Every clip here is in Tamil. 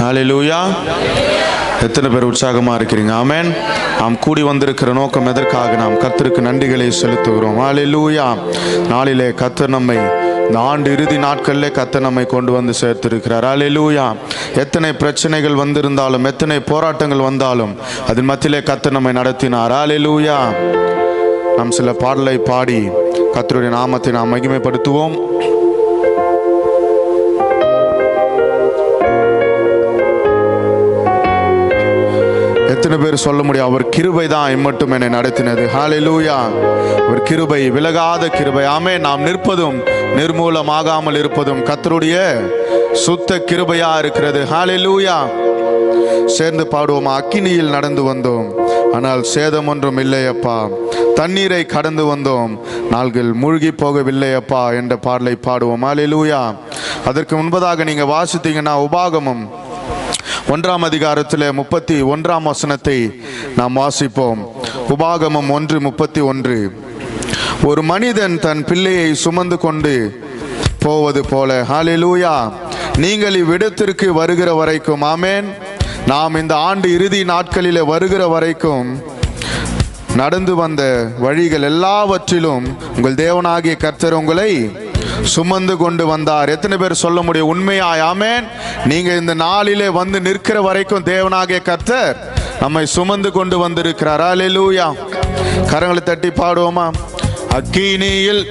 ஹalleluya எத்தனை பேர் உற்சாகமாக இருக்கிறீங்க? ஆமேன் நாம் கூடி வந்திருக்கிற நோக்கம் எதற்காக? நாம் கத்தருக்கு நன்றிகளை செலுத்துகிறோம். ஹalleluya நாளிலே கத்தர் நம்மை இந்த ஆண்டு இறுதி நாட்களிலே கத்த நம்மை கொண்டு வந்து சேர்த்திருக்கிறார். ஹalleluya எத்தனை பிரச்சனைகள் வந்திருந்தாலும் எத்தனை போராட்டங்கள் வந்தாலும் அதன் மத்தியிலே கத்த நம்மை நடத்தினார். ஹalleluya நாம் சில பாடலை பாடி கத்தருடைய நாமத்தை நாம் மகிமைப்படுத்துவோம். எத்தனை பேர் சொல்ல முடியும்? அவர் கிருபை தான் இம்மட்டும் என்னை நடத்தினது. ஹாலே லூயா ஒரு கிருபை விலகாத கிருபை. ஆமே நாம் நிற்பதும் நிர்மூலமாகாமல் இருப்பதும் கத்தருடைய சுத்த கிருபையா இருக்கிறது. ஹாலே லூயா சேர்ந்து பாடுவோம். அக்கினியில் நடந்து வந்தோம். ஆனால் சேதம் ஒன்றும் இல்லையப்பா தண்ணீரை கடந்து வந்தோம். நாள்கள் மூழ்கி போகவில்லையப்பா என்ற பாடலை பாடுவோம். ஹalleluya அதற்கு முன்பதாக நீங்கள் வாசித்தீங்கன்னா உபாகமம் ஒன்றாம் அதிகாரத்தில் முப்பத்தி ஒன்றாம் வசனத்தை நாம் வாசிப்போம். உபாகமம் ஒன்று முப்பத்தி ஒன்று. ஒரு மனிதன் தன் பிள்ளையை சுமந்து கொண்டு போவது போல. ஹாலிலூயா நீங்கள் இவ்விடத்திற்கு வருகிற வரைக்கும் ஆமேன். நாம் இந்த ஆண்டு இறுதி நாட்களில் வருகிற வரைக்கும் நடந்து வந்த வழிகள் எல்லாவற்றிலும் உங்கள் தேவனாகிய கர்த்தர் உங்களை சுமந்து கொண்டு வந்தார். எத்தனை பேர் சொல்ல முடியும்? உண்மையாய் ஆமென். நீங்க இந்த நாளிலே வந்து நிற்கிற வரைக்கும் தேவனாகிய கர்த்தர் நம்மை சுமந்து கொண்டு வந்திருக்கிறார். அல்லேலூயா கரங்களை தட்டி பாடுவோமா? அக்கினியில்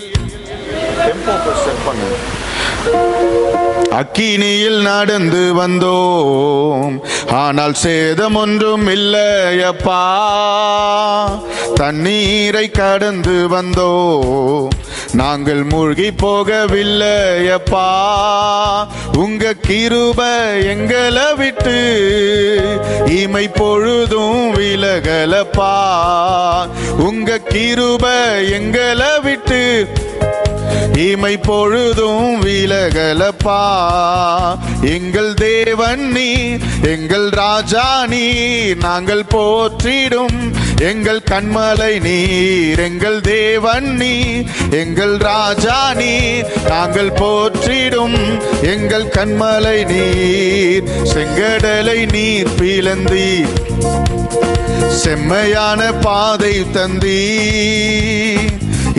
அக்கினியில் நடந்து வந்தோம். ஆனால் சேதம் ஒன்றும் இல்லையப்பா. தண்ணீரை கடந்து வந்தோம். நாங்கள் மூழ்கி போகவில்லையப்பா உங்க கிருப எங்களை விட்டு இமை பொழுதும் விலகலப்பா. உங்க கிருப எங்களை விட்டு இமை பொழுதும் விலகலப்பா. எங்கள் தேவன் நீ எங்கள் ராஜா நீ நாங்கள் போற்றிடும் எங்கள் கண்மலை நீர். எங்கள் தேவன் நீ எங்கள் ராஜா நீ நாங்கள் போற்றிடும் எங்கள் கண்மலை நீர். செங்கடலை நீர் பிளந்தீர் செம்மையான பாதை தந்தீ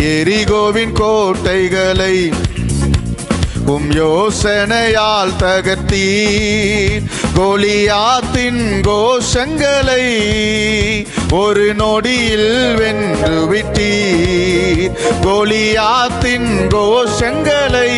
எரிகோவின் கோட்டைகளை உம் யோசனையால் தகர்த்தி கோலியாத்தின் கோஷங்களை ஒரு நொடியில் வென்று விட்டீர். கோலியாத்தின் கோஷங்களை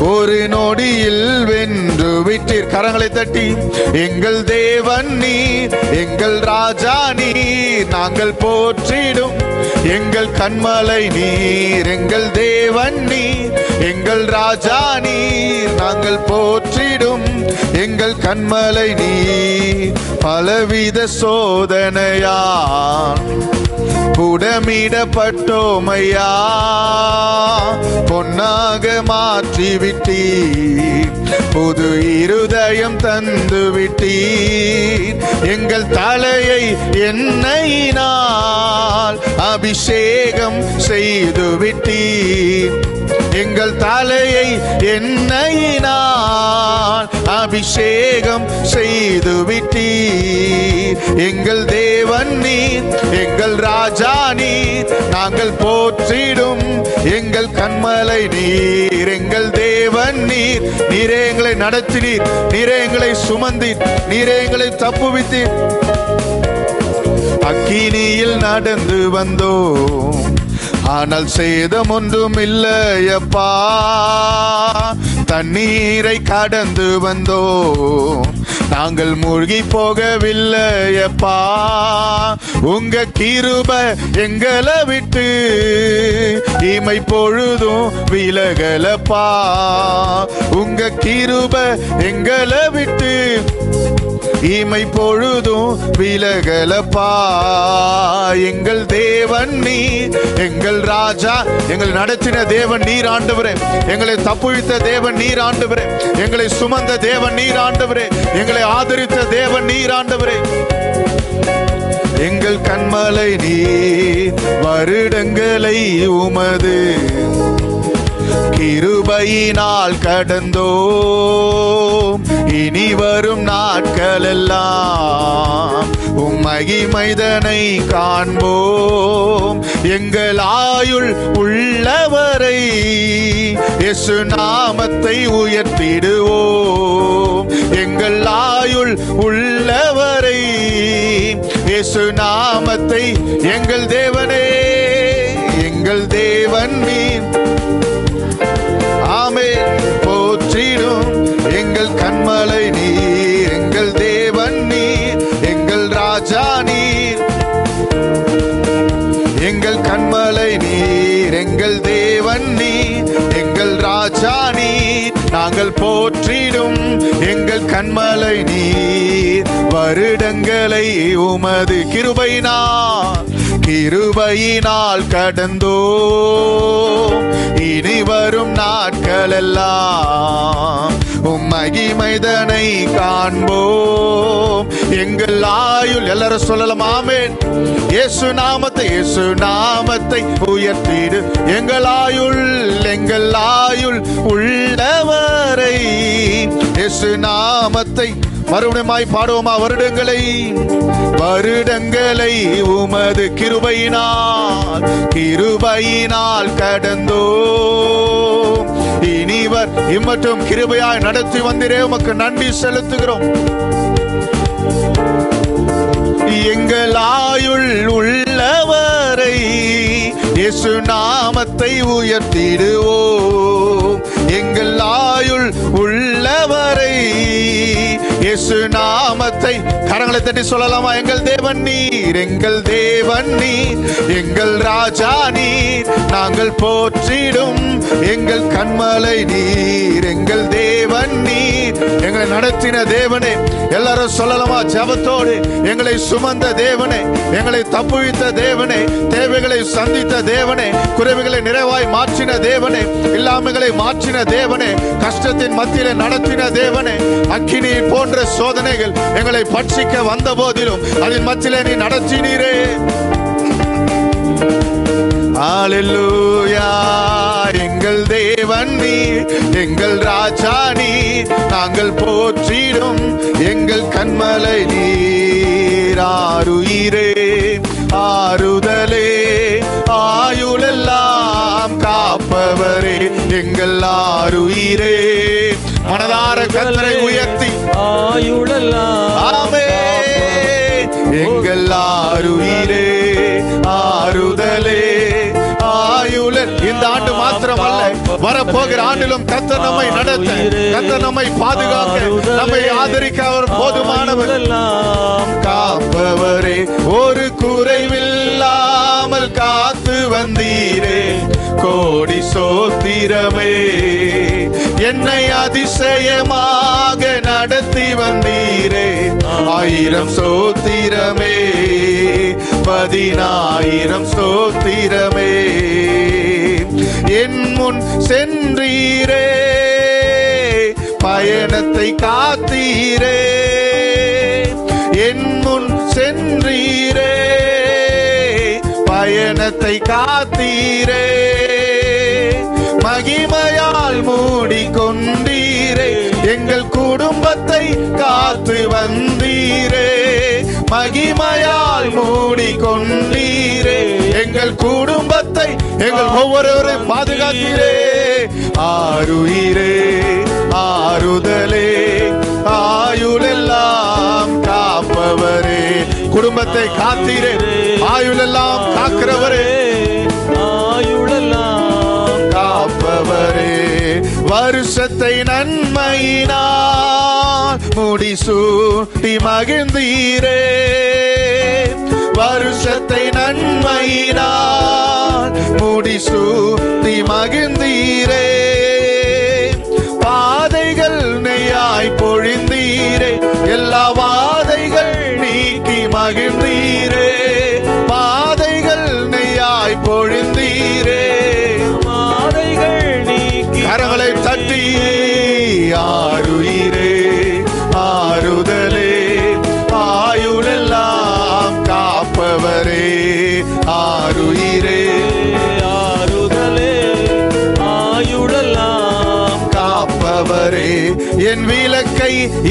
ஒரு நொடியில் வென்று விட்டீர். கரங்களை தட்டி எங்கள் தேவன் நீர் எங்கள் ராஜா நீர் நாங்கள் போற்றிடும் எங்கள் கண்மலை நீர் எங்கள் தேவன் நீர் எங்கள் ராஜா நீர் நாங்கள் போற்றிடும் எங்கள் கண்மலை நீர். பலவித சோதனையா புடமிடப்பட்டோமையா பொன்னாக மாற்ற விட்டீர் புது இருதயம் தந்து விட்டீர் எங்கள் தலையை எண்ணெயினால் அபிஷேகம் செய்து விட்டீர் எங்கள் தலையை எண்ணெயினால் அபிஷேகம் செய்து விட்டீர் எங்கள் தேவன் நீர் எங்கள் ராஜா நீர் நாங்கள் போற்றிடும் எங்கள் கண்மலை நீர் எங்கள் தேவன் நீர். நீரே எங்களை நடத்தினீர் நீரே எங்களை சுமந்தீர் நீரே எங்களை தப்புவித்தீர். அக்கினியில் நடந்து வந்தோம். ஆனால் சேதம் ஒன்றும் இல்லையப்பா தண்ணீரை கடந்து வந்தோம். நாங்கள் மூழ்கி போகவில்லையப்பா. உங்க கிருப எங்களை விட்டு இமை பொழுதும் விலகலப்பா. உங்க கிருப எங்களை விட்டு இமை பொழுதும் விலகலப்பா எங்கள் தேவன் நீ எங்கள் ராஜா எங்களை நடத்தின தேவன் நீர் ஆண்டவரே. எங்களை தப்புவித்த தேவன் நீர் ஆண்டவரே. எங்களை சுமந்த தேவன் நீர் ஆண்டவரே. எங்களை ஆதரித்த தேவன் நீர் ஆண்டவரே. எங்கள் கண்மலை நீர் வருடங்களை உமது கிருபையினால் கடந்தோம். இனி வரும் நாட்கள் எல்லாம் உம் மகிமைதனை காண்போம். எங்கள் ஆயுள் உள்ளவரை இயேசு நாமத்தை உயர்த்திடுவோம். எங்கள் ஆயுள் உள்ளவரை இயேசு நாமத்தை எங்கள் தேவனே எங்கள் தேவன் மீன் எங்கள் கண்மலை நீர் எங்கள் தேவன் நீர் எங்கள் ராஜா நீர். எங்கள் கண்மலை நீர் எங்கள் தேவன் நீர் எங்கள் ராஜா நீர். நாங்கள் போற்றிடும் எங்கள் கண்மலை நீர். வருடங்களை உமது கிருபையினால் கிருபையினால் கடந்தோ இனி வரும் நாட்கள் எல்லாம் உம் மகிமைதனை காண்போம். எங்கள் ஆயுள் எல்லாரும் சொல்லலாம் ஆமென். இயேசு நாமத்தை இயேசு நாமத்தை உயர்த்திடு. எங்கள் ஆயுள் எங்கள் ஆயுள் உள்ளவரை. இயேசு நாமத்தை மறுபடியுமாய் பாடுவோமா வருடங்களை? வருடங்களை உமது கிருபையினால் கிருபையினால் கடந்தோ இனிவர் இம்மட்டும் கிருபையாய் நடத்தி வந்திரே. உமக்கு நன்றி செலுத்துகிறோம். எங்கள் ஆயுள் உள்ளவரை இயேசு நாமத்தை உயர்த்திடுவோம். எங்கள் ஆயுள் உள்ளவரை இயேசு நாமத்தை கரங்களை தட்டி சொல்லலாமா? எங்கள் தேவன் நீர் எங்கள் தேவன் நீர் எங்கள் ராஜா நீர். நாங்கள் போற்றிடும் எங்கள் கண்மலை நீர் எங்கள் தேவன் நீர். எங்களை நடத்தின தேவனே எல்லாரும் சொல்லலாமா? ஜபத்தோடு எங்களை சுமந்த தேவனே எங்களை தப்புவித்த தேவனே தேவைகளை சந்தித்த தேவனே குறைவுகளை நிறைவாய் மாற்றின தேவனே இல்லாமைகளை மாற்றின தேவனே கஷ்டத்தின் மத்தியில நடத்தின தேவனே அக்கினி போன்ற சோதனைகள் எங்களை பட்சிக்க வந்த போதிலும் அதன் மத்தியிலே நீ நடத்தினீரே. ஹalleluya எங்கள் தேவன் நீர் எங்கள் ராஜா நீர். நாங்கள் போற்றிடும் எங்கள் கண்மலை நீர். ஆருயிரே ஆறுதலே ஆயுளெல்லாம் காப்பவரே எங்கள் ஆருயிரே. மனதார கத்தரை உயர்த்தி. ஆயுளெல்லாம் ஆமே எங்கள் ஆருயிரே. ஆண்டிலும் கத்த நம்மை நடத்த கத்த நம்மை பாதுகாக்க நம்மை ஆதரிக்க அவர் போதுமானவர். காப்பவரே ஒரு குறைவில்லாமல் காத்து வந்தீரே. கோடி சோத்திரமே என்னை அதிசயமாக நடத்தி வந்தீரே. ஆயிரம் சோத்திரமே பதினாயிரம் சோத்திரமே. என் முன் சென்றீரே. பயணத்தை காத்தீரே. என் முன் சென்றீரே. பயணத்தை காத்தீரே. மகிமையால் மூடிக்கொண்டீரே. எங்கள் குடும்பத்தை காத்து வந்தீரே. மகிமையால் மூடிக்கொண்டீரே. எங்கள் குடும்பத்தை எங்கள் ஒவ்வொருவரையும் பாதுகாத்தீரே ஆருயிரே ஆறுதலே ஆயுளெல்லாம் காப்பவரே. குடும்பத்தை காத்தீரே ஆயுளெல்லாம் காக்கிறவரே. ஆயுளெல்லாம் காப்பவரே. வருஷத்தை நன்மையினால் முடிசூட்டி மகிழ்ந்தீரே. வருஷத்தை நன்மையினால் முடிசூட்டி மகிழ்ந்தீரே. பாதைகள் நெய்யாய் பொழிந்தீரே. எல்லா வாதைகள் நீக்கி மகிழ்ந்தீரே.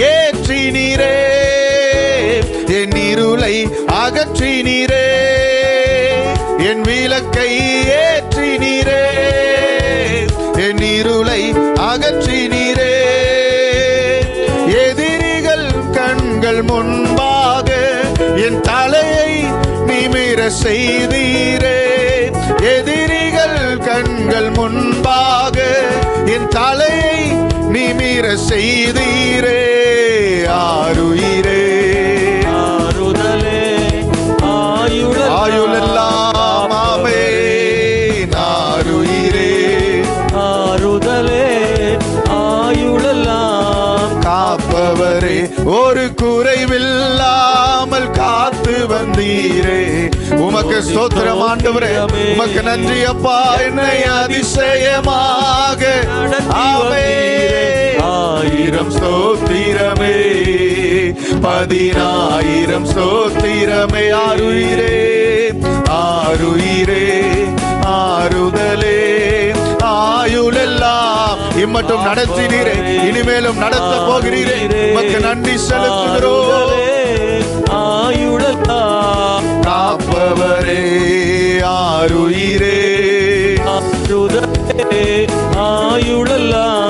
ஏற்றி காப்பவரே என் விளக்கை ஏற்றினீரே என் இருளை அகற்றினீரே என் விளக்கை ஏற்றினீரே என் இருளை அகற்றினீரே எதிரிகள் கண்கள் முன்பாக என் தலையை நிமிர செய்தீரே. எதிரிகள் கண்கள் முன்பாக என் தலையை நிமிர செய்தீரே ஆருயிரே. ஆறுதலே ஆயுள ஆயுளெல்லாம் ஆமே நாருயிரே ஆறுதலே ஆயுளெல்லாம் காப்பவரே ஒரு குறைவில்லாமல் காத்து வந்தீரே. உமக்கு ஸ்தோத்திரம் ஆண்டவரே. உமக்கு நன்றி அப்பா. என்னை அதிசயமாக ஆமே. ஆயிரம் ஸ்தோத்திரமே. பதினாயிரம் ஸ்தோத்திரமே. ஆருயிரே ஆருயிரே ஆறுதலே. ஆயுளெல்லாம் இம்மட்டும் நடத்தினீரே. இனிமேலும் நடத்த போகிறீரே. உமக்கு நன்றி செலுத்துகிறோம். ஆயுளெல்லாம் காப்பவரே ஆறுதலே ஆயுளெல்லாம்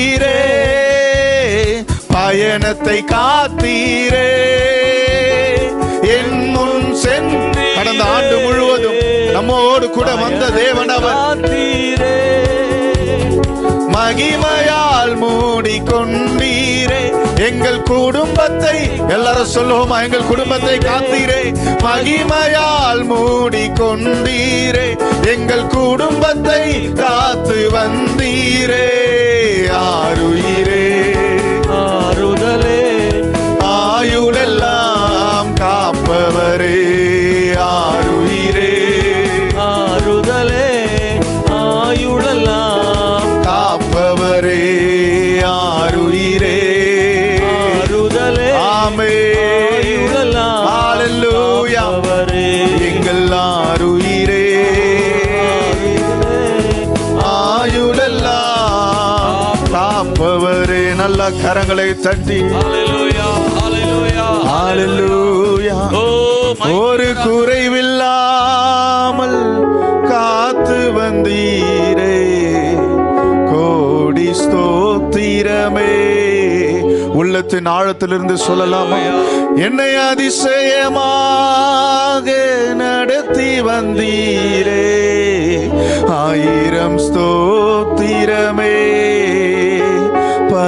சென்றீரே பயணத்தை காத்தீரே. என் முன் சென்று கடந்த ஆண்டு முழுவதும் நம்மோடு கூட வந்த தேவன் அவர். காத்தீரே. குடும்பத்தை எல்லாரும் சொல்லுவோமா எங்கள் குடும்பத்தை காத்தீரே. மகிமையால் மூடி கொண்டீரே எங்கள் குடும்பத்தை காத்து வந்தீரே. ஆறுயிரே. காப்பவரே நல்ல கரங்களை தட்டி. மை ஒரு குறைவில்லாமல் காத்து வந்தீரே. கோடி ஸ்தோத்திரமே. உள்ளத்தின் ஆழத்திலிருந்து சொல்லலாமா? என்னை அதிசயமாக நடத்தி வந்தீரே. ஆயிரம் ஸ்தோத்திரமே.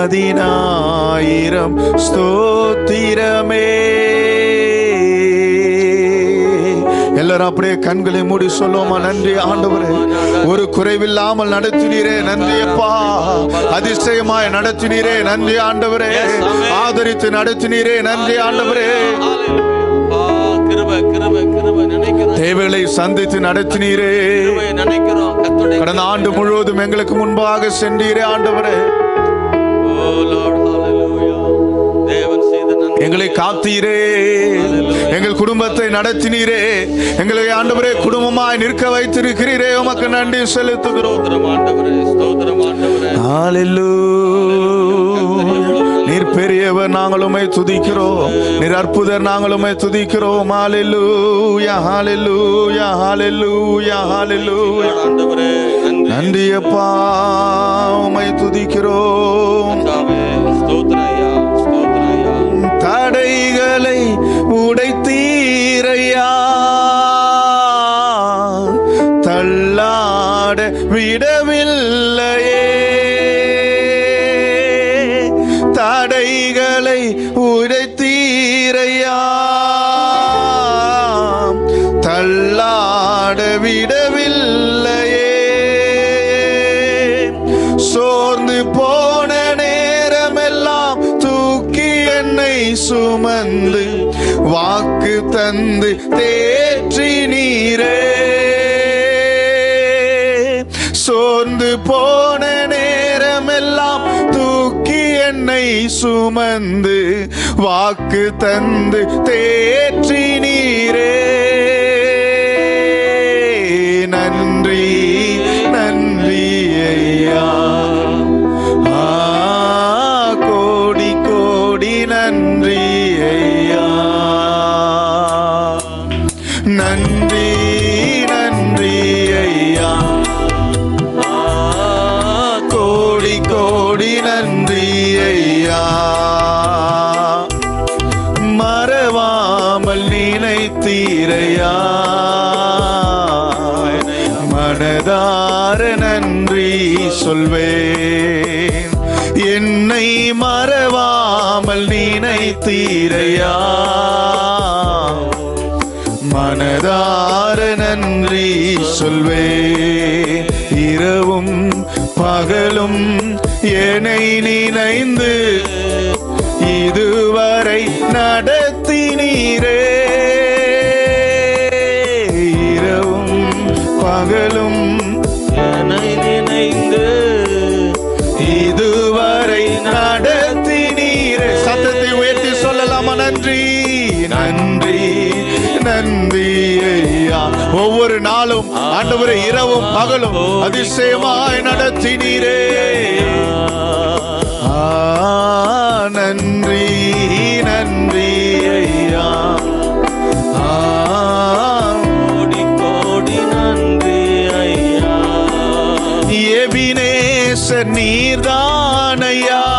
பதினாயிரம் ஸ்தோத்திரமே. எல்லாரும் அப்படியே கண்களை மூடி சொல்லுவோமா? நன்றி ஆண்டவரே. ஒரு குறைவில்லாமல் நடத்தினீரே நன்றி அப்பா. அதிசயமாய் நடத்தினீரே நன்றி ஆண்டவரே. ஆதரித்து நடத்தினீரே நன்றி ஆண்டவரே. தேவைகளை சந்தித்து நடத்தினீரே. கடந்த ஆண்டு முழுவதும் எங்களுக்கு முன்பாக சென்றீரே ஆண்டவரே. எங்களை காத்தீரே. எங்கள் குடும்பத்தை நடத்தினீரே. எங்களை ஆண்டவரே குடும்பமாய் நிற்க வைத்திருக்கிறீரே. உமக்கு நன்றி செலுத்துகிறோம். நீர் பெரியவர் நாங்கள் உம்மை துதிக்கிறோம். நீர் அற்புதர் நாங்கள் உம்மை துதிக்கிறோம். ஹalleluya ஹalleluya ஹalleluya ஹalleluya. ஆண்டவரே நன்றி. நன்றி அப்பா உம்மை துதிக்கிறோம். doutraiá சுமந்து வாக்கு தந்து தேற்றி வார நன்றி சொல்வே இரவும் பகலும் என்னை நினைந்து இதுவரை நடத்தினீரே. ஒவ்வொரு நாளும் ஆண்டவரை இரவும் பகலும் அதிசயமாய் நடத்தினீரே. நன்றி நன்றி ஐயா. கோடி கோடி நன்றி ஐயா. எபினேசர் நீர்தானையா. இதுவரை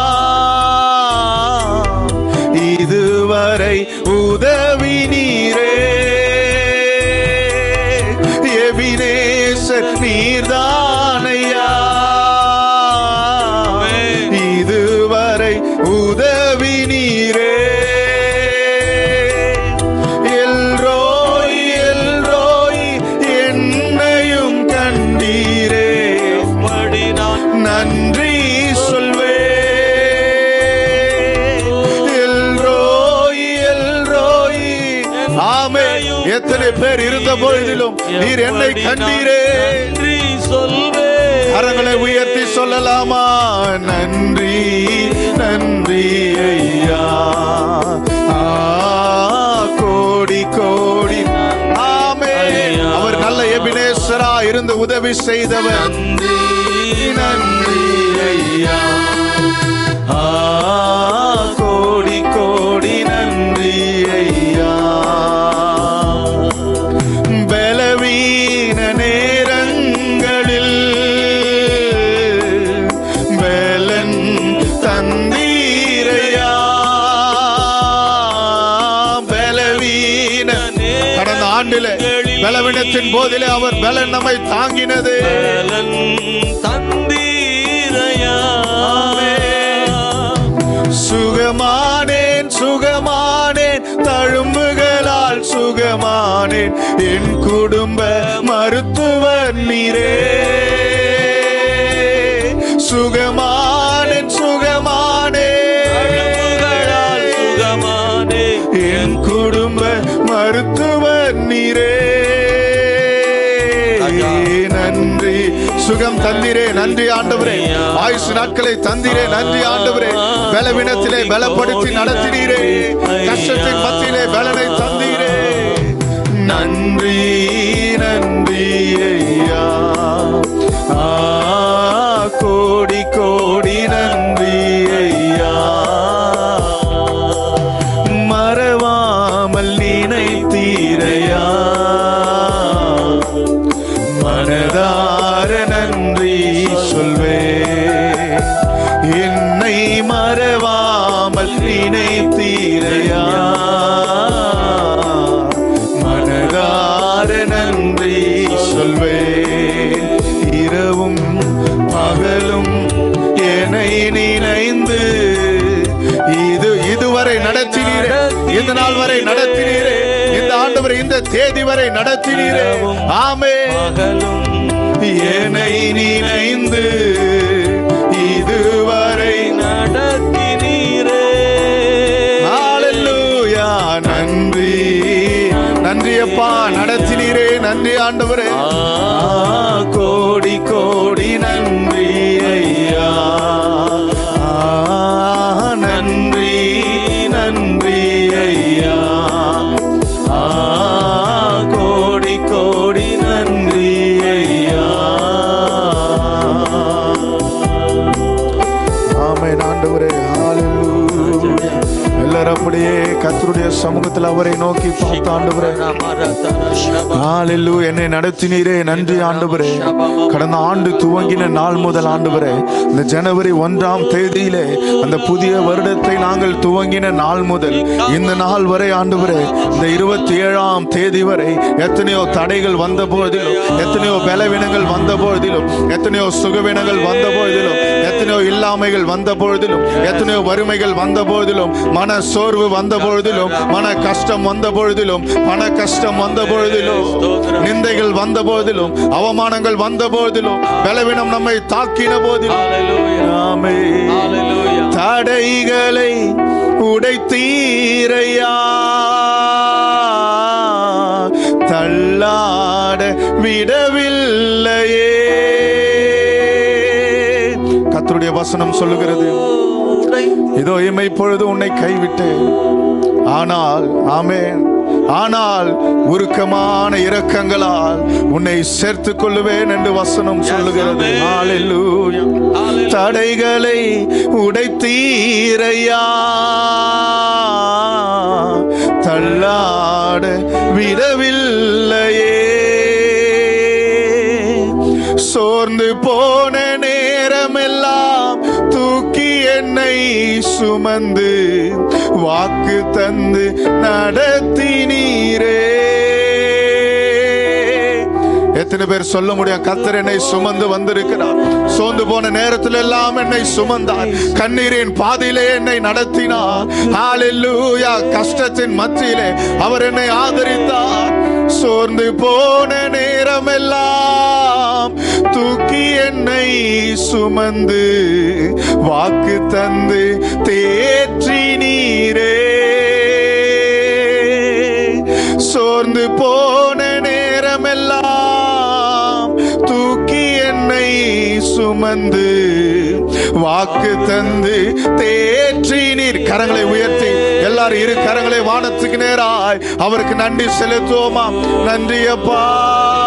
கண்டீரே. நன்றி சொல்வே. கரங்களை உயர்த்தி சொல்லலாமா? நன்றி நன்றி ஐயா. கோடி கோடி. ஆமே. அவர் நல்ல எபினேஸ்வரா இருந்து உதவி செய்தவர். நன்றி நன்றி ஐயா. அவர் பலன் நம்மை தாங்கினது. தந்தீரையா? சுகமானேன் சுகமானேன் தழும்புகளால் சுகமானேன். என் குடும்ப மருத்துவர் நீரே. ஆண்டவரே. ஆயுசு நாட்களை தந்திரே நன்றி ஆண்டவரே. பலவீனத்திலே பலப்படுத்தி நடத்தினீரே. கஷ்டத்தின் மத்தியிலே பலனை தந்தீரே. நன்றி நன்றி. அப்பா நடத்தினீரே நன்றி ஆண்டவரே. கோடி கோடி நன்றி ஐயா. நன்றி நன்றி ஐயா. ஆ, கோடி கோடி நன்றி ஐயா. ஆமென் ஆண்டவரே ஹalleluya. எல்லா சிலர் அப்படியே கத்தருடைய சமூகத்தில் அவரை நோக்கி பார்த்து நாளில்லு என்னை நடத்தினீரே. நன்றி ஆண்டவரே. கடந்த ஆண்டு துவங்கின நாள் முதல் ஆண்டவரே இந்த ஜனவரி ஒன்றாம் தேதியிலே அந்த புதிய வருடத்தை நாங்கள் துவங்கின நாள் முதல் இந்த நாள் வரை ஆண்டவரே இந்த இருபத்தி ஏழாம் தேதி வரை எத்தனையோ தடைகள் வந்த போதிலும் எத்தனையோ பலவீனங்கள் வந்த பொழுதிலும் எத்தனையோ சுகவீனங்கள் வந்த பொழுதிலும் எத்தனையோ இல்லாமைகள் வந்த பொழுதிலும் எத்தனையோ வறுமைகள் வந்த பொழுதிலும் மன சோர்வு வந்த பொழுதிலும் மன கஷ்டம் வந்த பொழுதிலும் பண கஷ்டம் வந்த பொழுதிலும் நிந்தைகள் வந்த போதிலும் அவமானங்கள் வந்த போதிலும் பலவீனம் நம்மை தாக்கின போதிலும். ஆமே தடைகளை உடைத்தீரையா. தள்ளாட விடவில்லையே. கர்த்தருடைய வசனம் சொல்லுகிறது இதோ இமை பொழுது உன்னை கைவிட்டேன். ஆனால் ஆமென். ஆனால் உருக்கமான இரக்கங்களால் உன்னை சேர்த்துக் கொள்ளுவேன் என்று வசனம் சொல்லுகிறது. தடைகளை உடைத்தீரையா. தள்ளாட விடவில்லையே சோர்ந்து போன நேரமெல்லாம் தூக்கி என்னை சுமந்து வாக்கு தந்து நடத்தினீரே. எத்தனை பேர் சொல்ல முடியும்? கத்தர் என்னை சுமந்து வந்திருக்கிறார். சோர்ந்து போன நேரத்தில் எல்லாம் என்னை சுமந்தார். கண்ணீரின் பாதையிலே என்னை நடத்தினார். ஹalleluya கஷ்டத்தின் மத்தியிலே அவர் என்னை ஆதரித்தார். சோர்ந்து போன நேரமெல்லாம் தூக்கி என்னை சுமந்து வாக்கு தந்து தேற்றினீரே சோர்ந்து போன நேரமெல்லாம் தூக்கி என்னை சுமந்து வாக்கு தந்து தேற்றி நீர். கரங்களை உயர்த்தி எல்லாரும் இரு கரங்களை வானத்துக்கு நேராய். அவருக்கு நன்றி செலுத்துவோமா? நன்றியப்பா.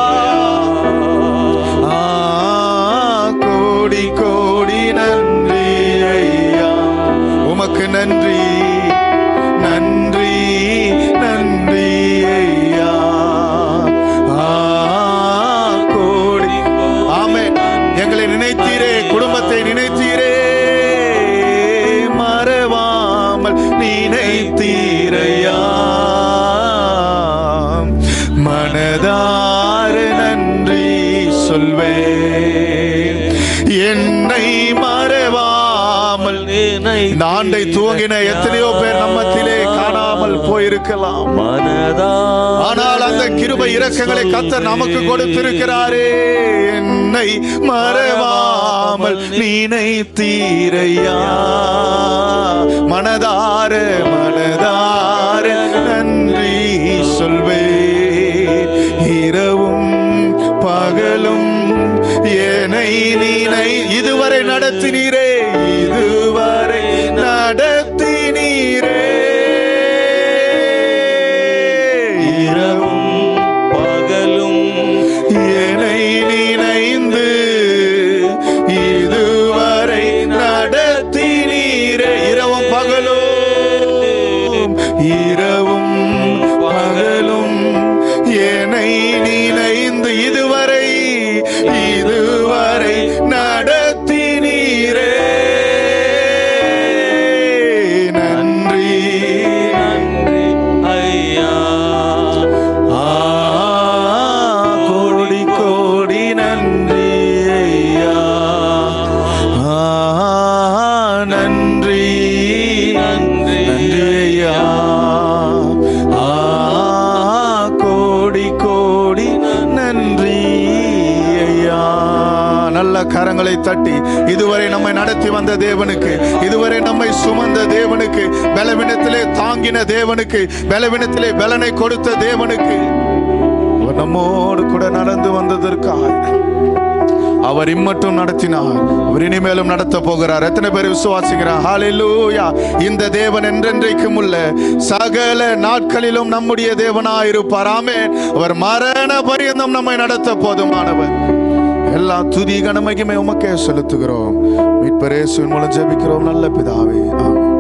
ஆண்டை எத்தனையோ பேர் நம்மத்திலே காணாமல் போயிருக்கலாம். ஆனால் அந்த கிருபை இரக்கங்களை கத்த நமக்கு கொடுத்திருக்கிறாரே. என்னை மறவாமல் நினைத்தீரையா. மனதார மனதார நன்றி சொல்வே. இரவும் பகலும் என்னை நினை இதுவரை நடத்தினீரே. இது நடத்தினீரே நன்றி நன்றி. ஐயா ஆ, கோடி கோடி நன்றி ஐயா நல்ல கரங்களை தட்டி இதுவரை நம்மை நடத்தி வந்த தேவனுக்கு இதுவரை நம்மை சுமந்த தேவனுக்கு பலவினத்திலே தாங்கின தேவனுக்கு பலவினத்திலே பலனை கொடுத்த தேவனுக்கு நம்மோடு கூட நடந்து வந்ததற்காக அவர் இம்மட்டும் நடத்தினார். அவர் இனிமேலும் நடத்த போகிறார். எத்தனை பேர் விசுவாசிக்கிறார்? ஹalleluya இந்த தேவன் என்றென்றைக்கும் உள்ள சகல நாட்களிலும் நம்முடைய தேவனாய் இருப்பார் ஆமென். அவர் மரண பரியந்தம் நம்மை நடத்த போதுமானவர் எல்லா துதி கனமைக்குமே உமக்கே செலுத்துகிறோம். மீட்பரேசுவின் மூலம் ஜெபிக்கிறோம். நல்ல பிதாவே. ஆமென்.